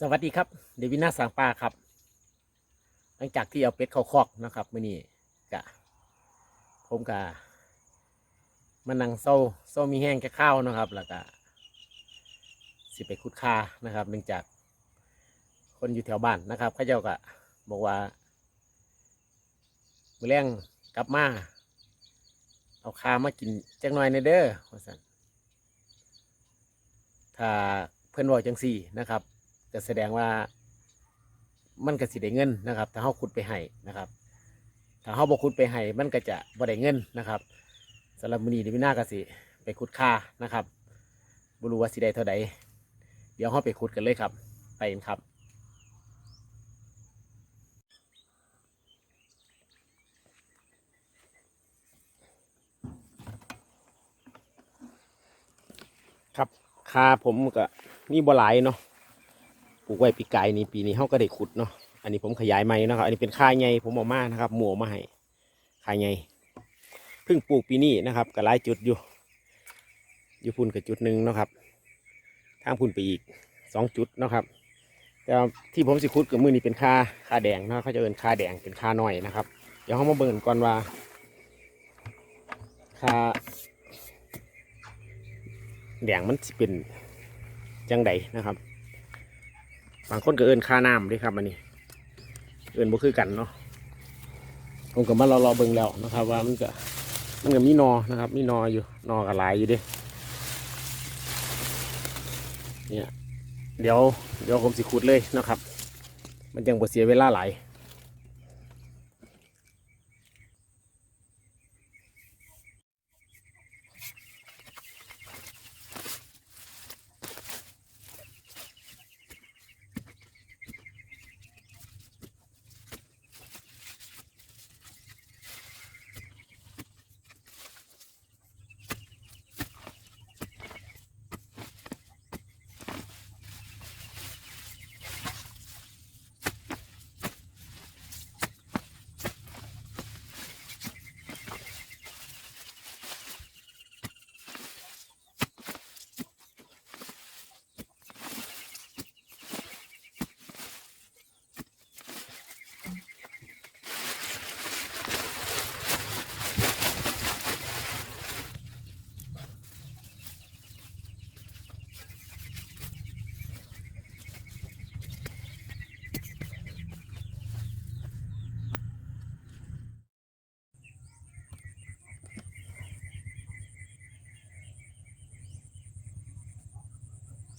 สวัสดีครับ เดวินาสังปลาครับ หลังจากที่เอาเป็ดเข้าคอกนะครับมื่อนี้กะผมกะมานั่งเศร้าเศร้ามีแห้งจะข้าวนะครับ แล้วก็สิไปคุดคานะครับเนื่องจากคนอยู่แถวบ้านนะครับเขาเจ้าก็บอกว่ามือแรงกลับมาเอาคามากินจักหน่อยในเด้อว่าซั่นถ้าเพื่อนบอกจังสี่นะครับ จะแสดงว่ามันก็สิได้เงินนะครับ ถ้าเฮาขุดไปให้นะครับ ถ้าเฮาบ่ขุดไปให้มันก็จะบ่ได้เงินนะครับสำหรับมือนี้เดียววินาก็สิไปขุดค่านะครับบ่รู้ว่าสิได้เท่าใดเดี๋ยวเฮาไปขุดกันเลยครับ ไปกันครับครับค่าผมก็มีบ่หลายเนาะ ปลูกไว้ปีกายนี่ปีนี้เขาก็ได้ขุดเนาะอันนี้ผมขยายใหม่นะครับ อันนี้เป็นค่าใหญ่ผมเอามานะครับ หมูเอามาให้ค่าใหญ่เพิ่งปลูกปีนี้นะครับก็หลายจุดอยู่ อยู่พุ่นกับจุดหนึ่งนะครับทางพุ่นไปอีกสองจุดนะครับแต่ที่ผมสิขุดกับมือนี้เป็นค่าค่าแดงนะเขาจะเอินค่าแดงเป็นค่าน้อยนะครับ เดี๋ยวเขามาเบิ่งก่อนว่าค่าแดงมันสิเป็นจังใดนะครับ บางคนก็เอินค่าน้ำด้วยครับอันนี้ เอินบ่คือกันเนาะผมก็มารอรอเบิ่งแล้วนะครับ ว่ามันก็มันก็มีนอนะครับ มีนออยู่นอกับหลายอยู่ดิเนี่ย เดี๋ยวเดี๋ยวผมสิขุดเลยนะครับ มันยังบ่เสียเวลาหลาย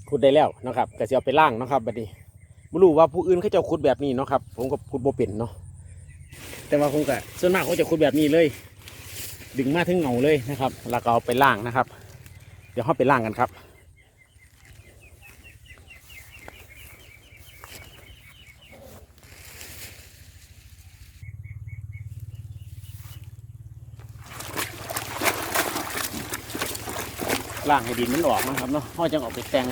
ขุดได้แล้วนะครับก็สิเอาไปล่างนะครับบัดนี้ไม่รู้ว่าผู้อื่นเขาจะขุดแบบนี้เนาะครับ ผมก็ขุดบ่เป็นเนาะแต่ว่าผมก็ส่วนมากเขาจะขุดแบบนี้เลย ดึงมาถึงเหงาเลยนะครับ แล้วก็เอาไปล่างนะครับ เดี๋ยวเขาไปล่างกันครับ ล่างให้ดินมันออกนะครับเนาะพ่อจะออกไปแต่ง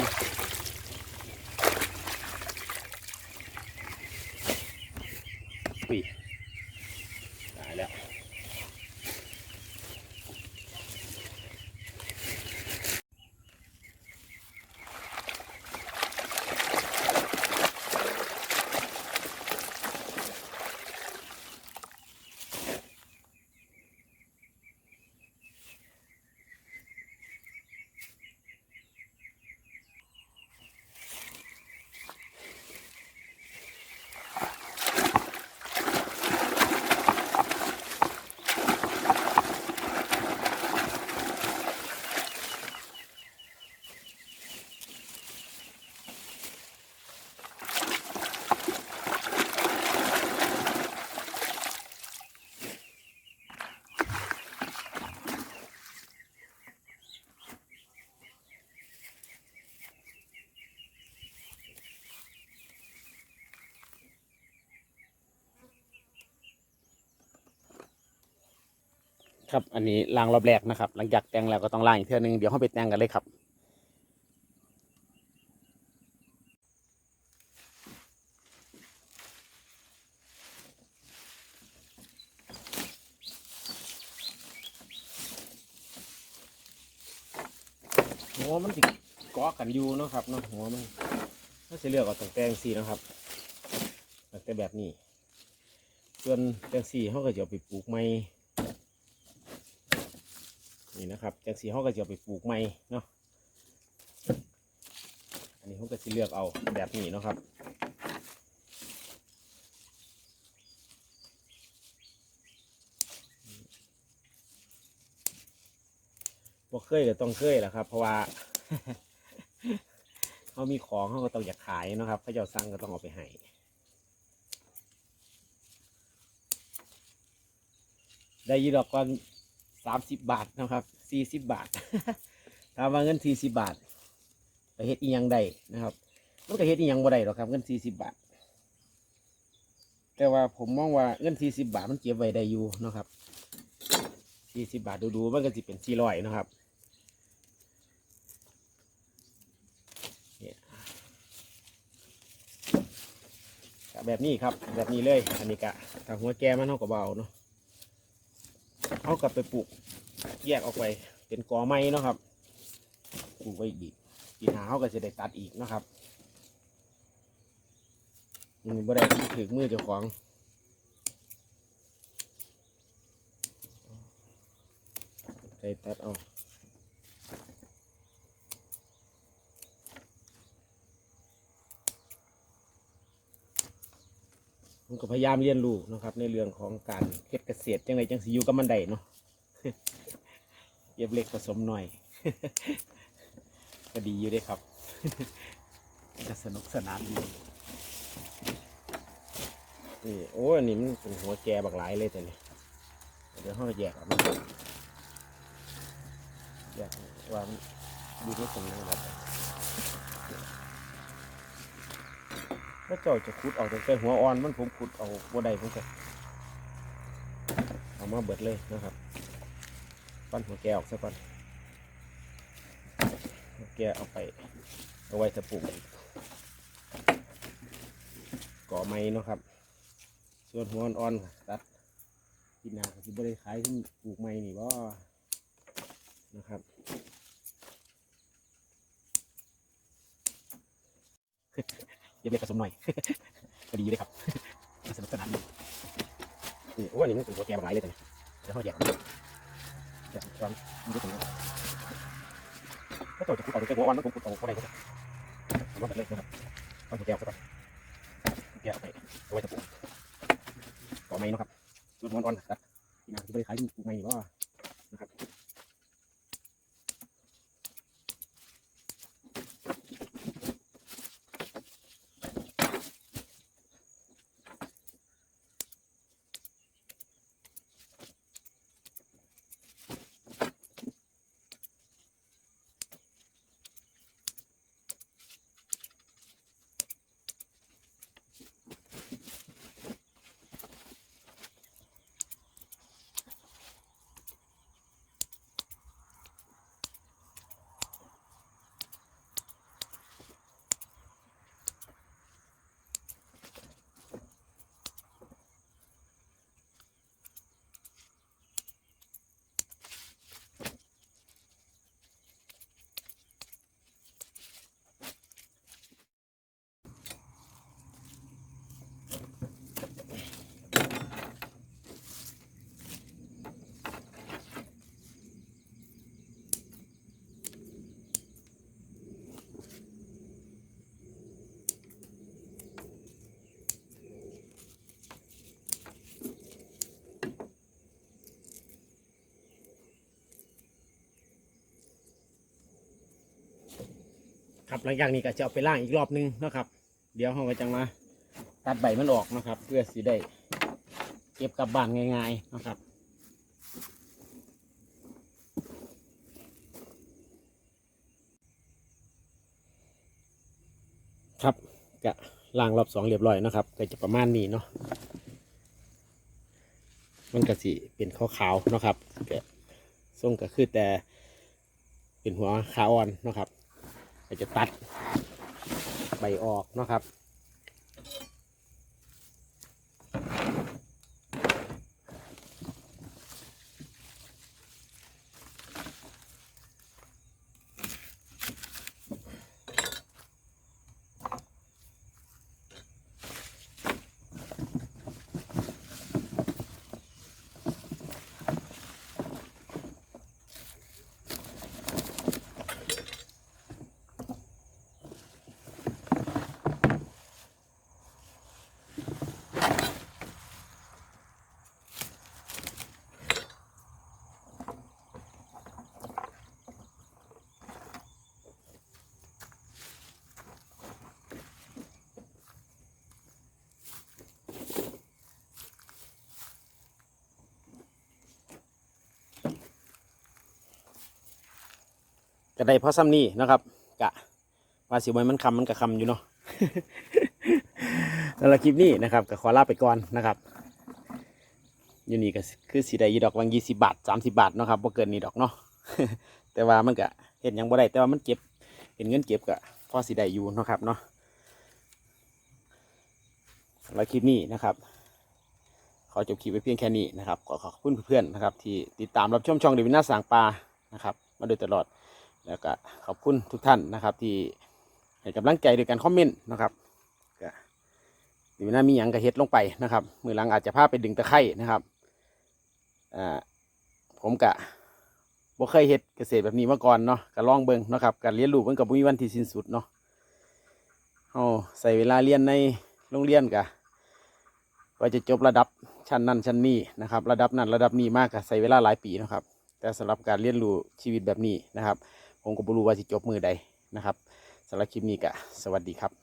ครับ อันนี้ล้างรอบแรกนะครับ หลังจากแต่งแล้วก็ต้องล้างอีกเท่านึงเดี๋ยวเราไปแต่งกันเลยครับหัวมันติเกาะกันอยู่นะครับเนาะหัวมันถ้าจะเลือกเอาตั้งแต่งสีนะครับตั้งแต่แบบนี้ส่วนแตงสีเขาก็จะไปปลูกไม้ นี่นะครับแตงสีเขาก็จะไปปลูกไม้เนาะอันนี้เขาก็จะเลือกเอาแบบนี้เนาะครับบ่เคยก็ต้องเคยแหละครับ เพราะว่าเขามีของเขาก็ต้องอยากขายนะครับเขาเจ้าสั่งก็ต้องเอาไปให้ได้ยีดอกก่อน สามสิบบาทนะครับสี่สิบบาทถามว่าเงินสี่สิบบาทไปเฮ็ดอีหยังได้นะครับมันก็เฮ็ดอีหยังบ่ได้หรอกครับเงินสี่สิบบาท แต่ว่าผมมองว่าเงินสี่สิบบาทมันเก็บไว้ได้อยู่นะครับสี่สิบบาทดูๆมันก็สิเป็นสี่ร้อยนะครับแบบนี้ครับ แบบนี้เลย อันนี้กะถ้าหัวแกมันเขาก็เบเอาเนาะ เขากลับไปปลูกแยกออกไปเป็นกอไม้นะครับปลูกไว้อีกปีหน้าเขาก็จะได้ตัดอีกนะครับมันบ่ได้ถือมือเจ้าของใส่ตัดเอา ผมก็พยายามเรียนรู้นะครับ ในเรื่องของการเฮ็ดเกษตรจังไรจังสิอยู่กับมันได้เนาะเย็บเล็กผสมหน่อยก็ดีอยู่ด้ครับก็สนุกสนานดีนี่โอ้อันนี้มันเป็นหัวแกบักหลายเลยแต่นี่เดี๋ยวห้องแยกออกมาแยกว่ามันอยู่ที่ตรงนั้นครับ ถ้าเจ้าจะขุดออกแต่หัวอ่อนมันผมขุดเอาบัวใดผมก็เอามาเบิดเลยนะครับปั้นหัวแกออกซะก่อนหัวแกเอาไปเอาไว้จะปลูกก่อไม้เนาะครับ ส่วนหัวอ่อนๆตัดกินหนาก็สิบ่ได้ขายขึ้นปลูกไม้นี่บ่านะครับ เย็บเล็กผสมหน่อย ก็ดีเลยครับสนุกสนานดีนี่โอ้อันนี้มันเป็นหัวแกบหลายเลยแต่เนี่ยเดี๋ยวเขาแยกแยกตอนนี้ตรงนี้ถ้าเจ้าจะขุดเอาแต่หัวอ่อนมันผมขุดเอาก็ได้ก็ได้ผมว่าแบบเล็กนะครับเอาหัวแกวซะก่อนหัวแกวไปเอาไว้จะปลูกต่อไม้นะครับส่วนหัวอ่อนตัดที่นาที่ไม่ได้ขายปลูกไม้ว่า ครับหลังจากนี้ก็จะเอาไปล่างอีกรอบนึงนะครับ เดี๋ยวเราก็จะมาตัดใบมันออกนะครับ เพื่อสิได้เก็บกลับบ้านง่าย ๆนะครับครับก็ล่างรอบสองเรียบร้อยนะครับ ก็จะประมาณนี้เนาะมันก็สิเป็นขาวๆนะครับก็ทรงก็คือแต่เป็นหัวขาวอ่อนนะครับ ก็จะตัดใบออกเนาะครับ ก็ได้เพราะซ้ำนี่นะครับกะว่าสิบวันมันคำมันก็คำอยู่เนาะสำหรับคลิปนี้นะครับก็ขอลาไปก่อนนะครับอยู่นี่ก็คือสีได้ยีดอกวังยี่สิบาทสามสิบาทเนาะครับบ่เกินนี้ดอกเนาะแต่ว่ามันก็เห็นยังบ่ได้แต่ว่ามันเก็บเป็นเงินเก็บก็พอสีได้อยู่เนาะครับเนาะสำหรับคลิปนี้นะครับขอจบคลิปไว้เพียงแค่นี้นะครับขอขอบคุณเพื่อนๆนะครับ ที่ติดตามรับชมช่องเดวินาสางปลานะครับ มาโดยตลอด แล้วก็ขอบคุณทุกท่านนะครับที่ให้กำลังใจโดยการคอมเมนต์นะครับก็ดวินามีหยังกระเฮ็ดลงไปนะครับมือลังอาจจะพาไปดึงตะไคร่นะครับอ่าผมกะบ่เคยเฮ็ดเกษตรแบบนี้มาก่อนเนาะก็ลองเบิ่งนะครับการเรียนรู้มันกับมีวันที่สิ้นสุดเนาะเฮาใส่เวลาเรียนในโรงเรียนกะว่าจะจบระดับชั้นนั้นชั้นนี้นะครับ ระดับนั้นระดับนี้มากก็ใช้เวลาหลายปีนะครับ แต่สำหรับการเรียนรู้ชีวิตแบบนี้นะครับ ผมก็บ่รู้ว่าสิจบมือใดนะครับสำหรับคลิปนี้ก็สวัสดีครับ